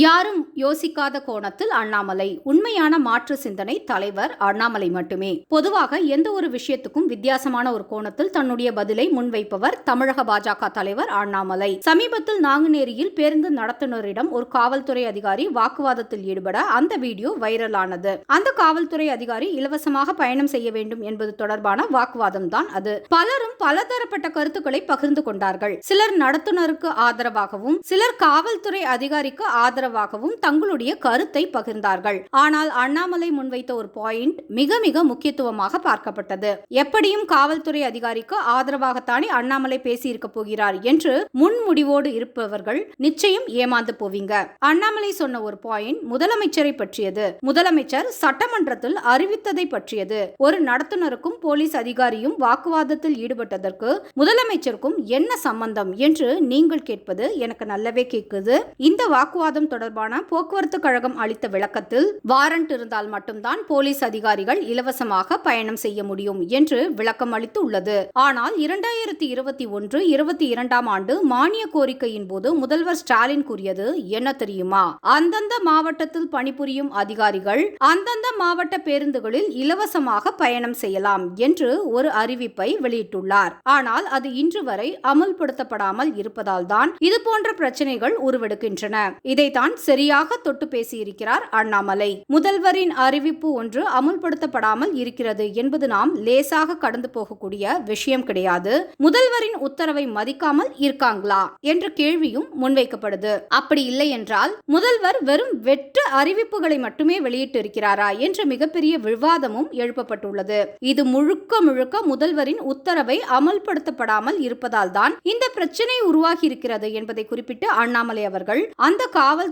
யாரும் யோசிக்காத கோணத்தில் அண்ணாமலை. உண்மையான மாற்று சிந்தனை தலைவர் அண்ணாமலை மட்டுமே. பொதுவாக எந்த ஒரு விஷயத்துக்கும் வித்தியாசமான ஒரு கோணத்தில் தன்னுடைய பதிலை முன்வைப்பவர் தமிழக பாஜக தலைவர் அண்ணாமலை. சமீபத்தில் நாங்குநேரியில் பேருந்து நடத்துனரிடம் ஒரு காவல்துறை அதிகாரி வாக்குவாதத்தில் ஈடுபட அந்த வீடியோ வைரலானது. அந்த காவல்துறை அதிகாரி இலவசமாக பயணம் செய்ய வேண்டும் என்பது தொடர்பான வாக்குவாதம் தான் அது. பலரும் பலதரப்பட்ட கருத்துக்களை பகிர்ந்து கொண்டார்கள். சிலர் நடத்துனருக்கு ஆதரவாகவும் சிலர் காவல்துறை அதிகாரிக்கு ஆதரவாகவும் தங்களுடைய கருத்தை பகிர்ந்தார்கள். ஆனால் அண்ணாமலை முன்வைத்த ஒரு பாயிண்ட் மிக மிக முக்கியத்துவமாக பார்க்கப்பட்டது. எப்படியும் காவல்துறை அதிகாரிக்கு ஆதரவாகத்தானே அண்ணாமலை பேசியிருக்க போகிறார் என்று முன்முடிவோடு இருப்பவர்கள் நிச்சயம் ஏமாந்து போவீங்க. அண்ணாமலை சொன்ன ஒரு பாயிண்ட் முதலமைச்சரை பற்றியது. முதலமைச்சர் சட்டமன்றத்தில் அறிவித்ததை பற்றியது. ஒரு நடத்துனருக்கும் போலீஸ் அதிகாரியும் வாக்குவாதத்தில் ஈடுபட்டதற்கு முதலமைச்சருக்கும் என்ன சம்பந்தம் என்று நீங்கள் கேட்பது எனக்கு நல்லவே கேட்குது. இந்த வாக்குவாதம் தொடர்பான போக்குவரத்து கழகம் அளித்த விளக்கத்தில் வாரண்ட் இருந்தால் மட்டும்தான் போலீஸ் அதிகாரிகள் இலவசமாக பயணம் செய்ய முடியும் என்று விளக்கம் அளித்து உள்ளது ஆனால் இரண்டாயிரத்தி இருபத்தி ஒன்று இருபத்தி இரண்டாம் ஆண்டு மானிய கோரிக்கையின் போது முதல்வர் ஸ்டாலின் கூறியது என்ன தெரியுமா? அந்தந்த மாவட்டத்தில் பணிபுரியும் அதிகாரிகள் அந்தந்த மாவட்ட பேருந்துகளில் இலவசமாக பயணம் செய்யலாம் என்று ஒரு அறிவிப்பை வெளியிட்டுள்ளார். ஆனால் அது இன்று வரை அமுல்படுத்தப்படாமல் இருப்பதால் தான் இது போன்ற பிரச்சனைகள் உருவெடுக்கின்றன. இதைத்தான் தான் சரியாக தொட்டு பேசியிருக்கிறார் அண்ணாமலை. முதல்வரின் அறிவிப்பு ஒன்று அமுல்படுத்தப்படாமல் இருக்கிறது என்பது நாம் லேசாக கடந்து போகக்கூடிய விஷயம் கிடையாது. முதல்வரின் உத்தரவை மதிக்காமல் இருக்காங்களா என்ற கேள்வியும் முன்வைக்கப்படுது. அப்படி இல்லை என்றால் முதல்வர் வெறும் வெற்று அறிவிப்புகளை மட்டுமே வெளியிட்டு இருக்கிறாரா என்ற மிகப்பெரிய விவாதமும் எழுப்பப்பட்டுள்ளது. இது முழுக்க முழுக்க முதல்வரின் உத்தரவை அமல்படுத்தப்படாமல் இருப்பதால் தான் இந்த பிரச்சனை உருவாகி இருக்கிறது என்பதை குறிப்பிட்டு அண்ணாமலை அவர்கள் அந்த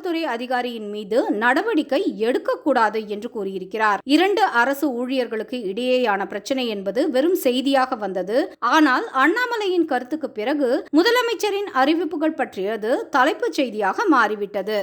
காவல்துறை அதிகாரியின் மீது நடவடிக்கை எடுக்கக்கூடாது என்று கூறியிருக்கிறார். இரண்டு அரசு ஊழியர்களுக்கு இடையேயான பிரச்சனை என்பது வெறும் செய்தியாக வந்தது. ஆனால் அண்ணாமலையின் கருத்துக்கு பிறகு முதலமைச்சரின் அறிவிப்புகள் பற்றியது தலைப்புச் செய்தியாக மாறிவிட்டது.